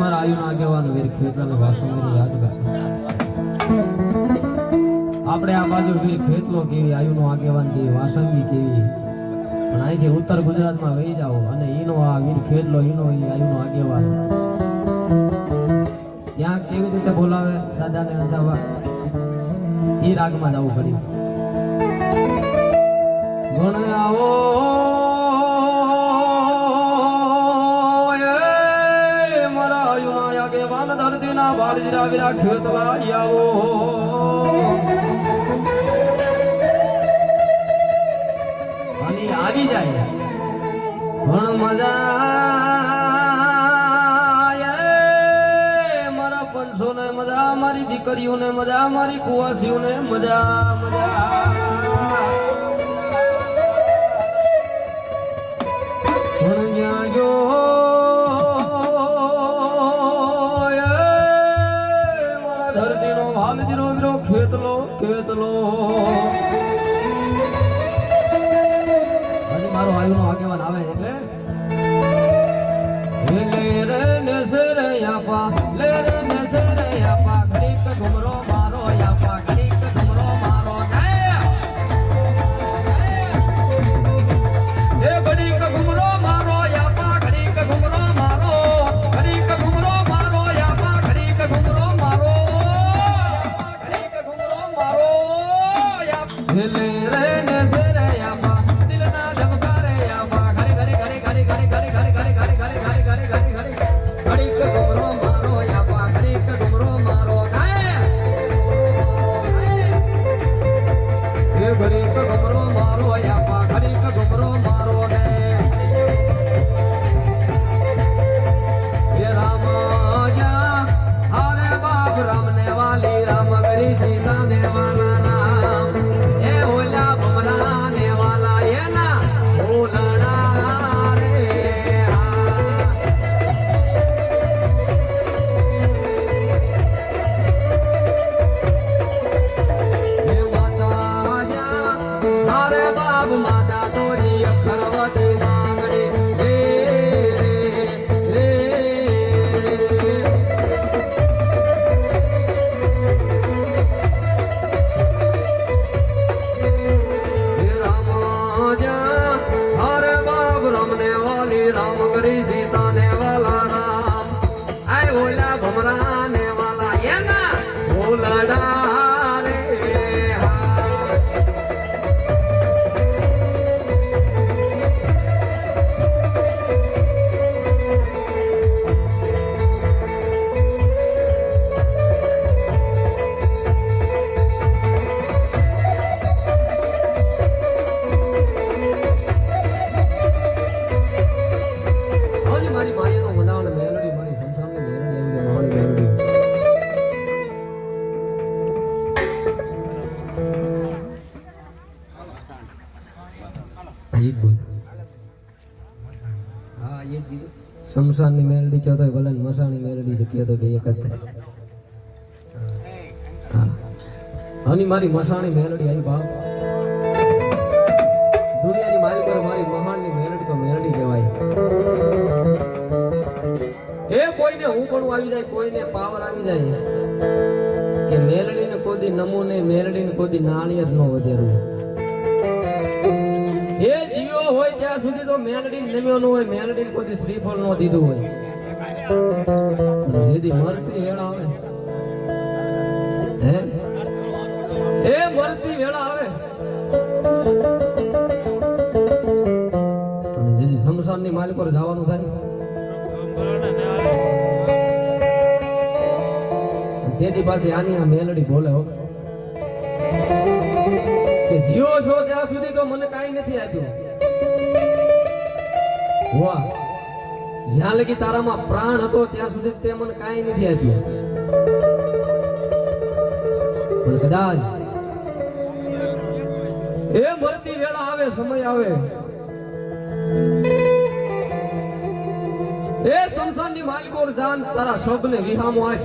મારા આયુના આગેવાન વીર ખેતલાને વાસુદેવની યાદગાર આપણે આ બાજુ વીર ખેતલો કેવી, આયુનો આગેવાન કેવી વાસંગી કેવી. પણ અહીંથી ઉત્તર ગુજરાતમાં વહી જાઓ અને ઈનો આ વીર ખેતલો, ઈનો આયુ આયુનો આગેવાન. ત્યાં કેવી રીતે બોલાવે? દાદાને હસાવવા. એ રાગમાં જવું પડ્યું ગુણ આવો ધરતીના વાળ જીરાવી રાખ્યો તો આવો. આવી જાય. મારા ને મજા, મારી દીકરીઓને મજા, મારી કુવાસીઓને મજા મજા. મારા ધરતીનો વાલજીનો વીરો ખેતલો ખેતલો. હજી મારો આયુનો આગેવાન આવે એટલે রিজি શમશાનની મેલડી કહેતો હોય, ભલે મસાણી મેલડી કહેતો કે એક જ થાય. હની મારી મસાણી મેલડી આવી ભાવ દુનિયાની મારી પર મારી મહાનની મેલડી તો મેલડી કહેવાય. એ કોઈને હું પણ આવી જાય, કોઈને પાવર આવી જાય. કે મેલડીને કોદી નમૂને, મેલડીને કોદી નાળિયેર નો વધેરું ત્યાં સુધી તો મેલડી નમ્યો ન હોય મેલડી કોઈ શ્રીફળ નો દીધું હોય. સીધી મરતી વેળા આવે. હે? એ મરતી વેળા આવે. અને જેથી શમશાનની માલિક પર જવાનું થાય. તેથી પાછી આની આ મેલડી બોલે હો. કે જીવો છો ત્યાં સુધી તો મને કાંઈ નથી આપ્યું. જ્યાં લગી તારામાં પ્રાણ હતો, ત્યાં સુધી તે મને કાંઈ નથી આપ્યું. પણ કદાચ એ મરતી વેળા આવે, સમય આવે. એ સંસારની માલિકોર જાન તારા શબ્દને વિહામો આપ